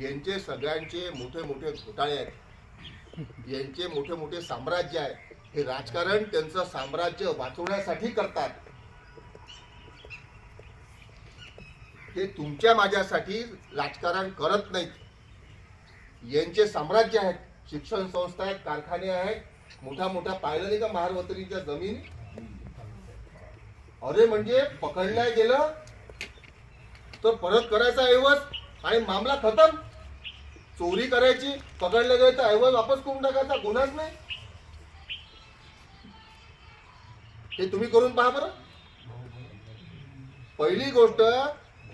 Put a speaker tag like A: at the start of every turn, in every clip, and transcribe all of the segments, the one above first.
A: यांचे सगळ्यांचे मोठे मोठे घोटाळे आहेत. यांचे मोठे मोठे साम्राज्य आहे. हे राजकारण त्यांचं साम्राज्य वाचवण्यासाठी करतात. ते तुमच्या माझ्यासाठी राजकारण करत नाहीत. यांचे साम्राज्य आहेत. शिक्षण संस्था आहेत कारखाने आहेत. मोठा मोठा पाहिलं नाही का महारवतरीच्या जमीन? अरे म्हणजे पकडल्या गेलं तर परत करायचा ऐवज? आणि मामला खतम. चोरी करायची पकडल्या गेलं तर ऐवज वापस करून टाकायचा गुन्हाच नाही. हे तुम्ही करून पहा बरं. पहिली गोष्ट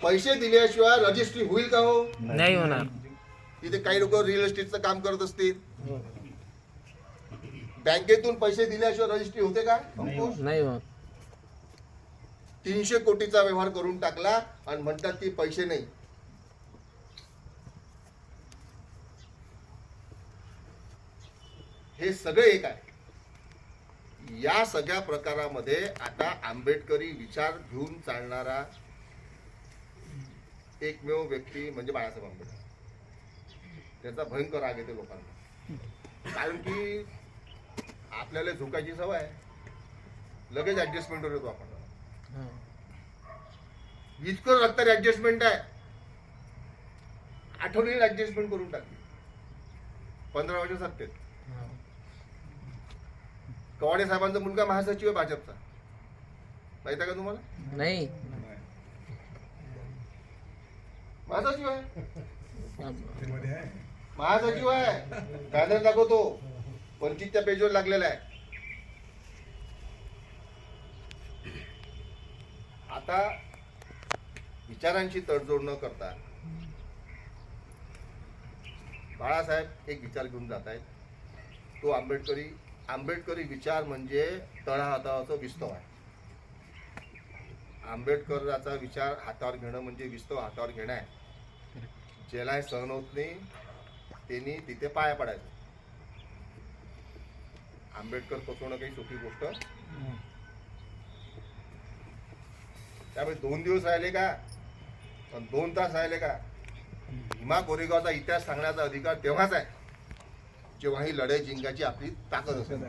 A: पैसे दिल्याशिवाय रजिस्ट्री होईल का हो?
B: नाही होणार.
A: तिथे काही लोक रिअल एस्टेटचं काम करत असतील. बँकेतून पैसे दिल्याशिवाय रजिस्ट्री होते का?
B: नाही होत.
A: तीनशे कोटीचा व्यवहार करून टाकला आणि म्हणतात की पैसे नाही. हे सगळे एक आहे. या सगळ्या प्रकारामध्ये आता आंबेडकरी विचार घेऊन चालणारा एकमेव व्यक्ती म्हणजे बाळासाहेब आंबेडकर. त्याचा भयंकर राग येते लोकांना. कारण की आपल्याला झोकायची सवय आहे. लगेच ऍडजस्टमेंटवर येतो आपण.
B: हा.
A: इतकं रक्त ऍडजस्टमेंट आहे. आठवणीला ऍडजस्टमेंट करून टाकली. पंधरा वर्ष सत्तेत. कवाडे साहेबांचा मुलगा महासचिव आहे भाजपचा. माहिती आहे का तुम्हाला?
B: नाही.
A: महासचिव आहे. महासचिव आहे. बॅनर दाखवतो. पंचवीसच्या पेजवर लागलेला आहे. आता विचारांची तडजोड न करता बाळासाहेब एक विचार घेऊन जात आहेत तो आंबेडकरी आंबेडकरी विचार म्हणजे तळहाताचा विस्तव आहे. आंबेडकराचा विचार हातावर घेणं म्हणजे विस्तव हातावर घेणं आहे. ज्याला सहन होत नाही त्यांनी तिथे पाया पडायचं. आंबेडकर पचवणं काही सोपी गोष्ट. त्यामुळे दोन दिवस राहिले का? पण दोन तास राहिले का? भीमा कोरेगावचा इतिहास सांगण्याचा अधिकार तेव्हाच आहे. जेव्हा ही लढाई जिंकायची आपली ताकद असेल.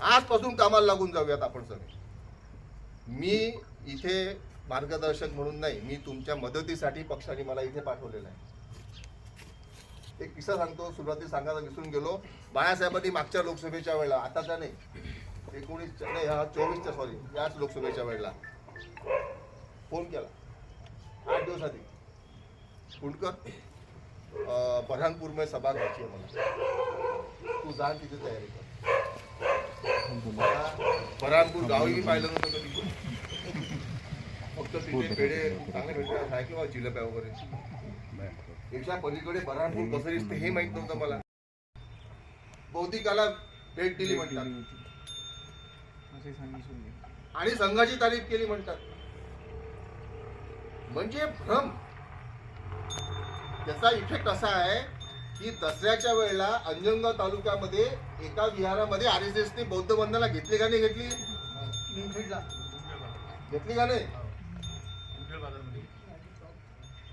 A: आजपासून कामाला लागून जाऊयात आपण सगळे. मी इथे मार्गदर्शक म्हणून नाही मी तुमच्या मदतीसाठी पक्षाने मला इथे पाठवलेलं आहे. एक किस्सा सांगतो सुरुवातीला सांगायला विसरून गेलो. बाळासाहेबांनी मागच्या लोकसभेच्या वेळेला आताच्या नाही एकोणीस नाही हा चोवीसच्या सॉरी याच लोकसभेच्या वेळेला फोन केला. आठ दिवस आधी कुंडकर अं, बऱ्हाणपूरमध्ये सभा घ्यायची आहे मला. तू जा तिथे तयारी कर. मला बऱ्हाणपूर गावही मी पाहिलं नव्हतं कधी. फक्त तिथे पेढे चांगले भेटतात. आहे किंवा जिलेब्या वगैरे. याच्या पलीकडे बऱ्हाणपूर कसं दिसते हे माहीत नव्हतं मला. बौद्धिकाला भेट दिली म्हणतात. आणि संघाची तारीफ केली म्हणतात. म्हणजे भ्रम. त्याचा इफेक्ट असा आहे की दसऱ्याच्या वेळेला अंजनगाव तालुक्यामध्ये एका विहारामध्ये आर एस एसने बौद्ध वंदना घेतली का नाही घेतली? घेतली का नाही?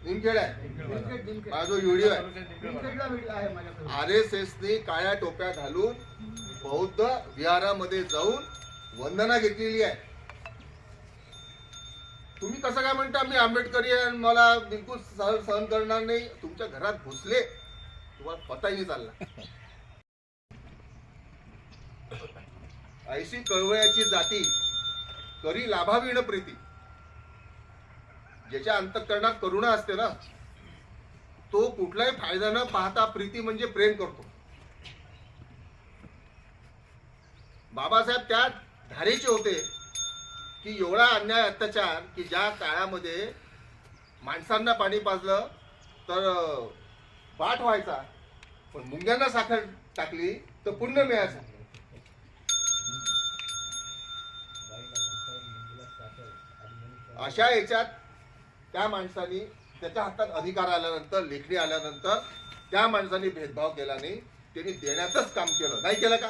A: निमखेड आहे. माझा व्हिडिओ आहे. आर एस एसने काळ्या टोप्या घालून बौद्ध विहारामध्ये जाऊन वंदना घेतलेली आहे. तुम्ही कसं काय म्हणता मी आंबेडकरी आहे आणि मला बिलकुल सहन सहन करणार नाही. तुमच्या घरात घुसले तुम्हाला पताही चालला. ऐशी कळवळ्याची जाती करी लाभाविण प्रीती. ज्याच्या अंतकरणात करुणा असते ना तो कुठलाही फायदा न पाहता प्रीती म्हणजे प्रेम करतो. बाबासाहेब त्या धारेचे होते. की एवढा अन्याय अत्याचार की ज्या काळामध्ये माणसांना पाणी पाजलं तर पाठ व्हायचा. पण मुंग्यांना साखर टाकली तर पुण्य मिळायचं. अशा याच्यात त्या माणसानी त्याच्या हातात अधिकार आल्यानंतर लेखणी आल्यानंतर त्या माणसाने भेदभाव केला नाही. त्यांनी देण्याचंच काम केलं. नाही केलं का?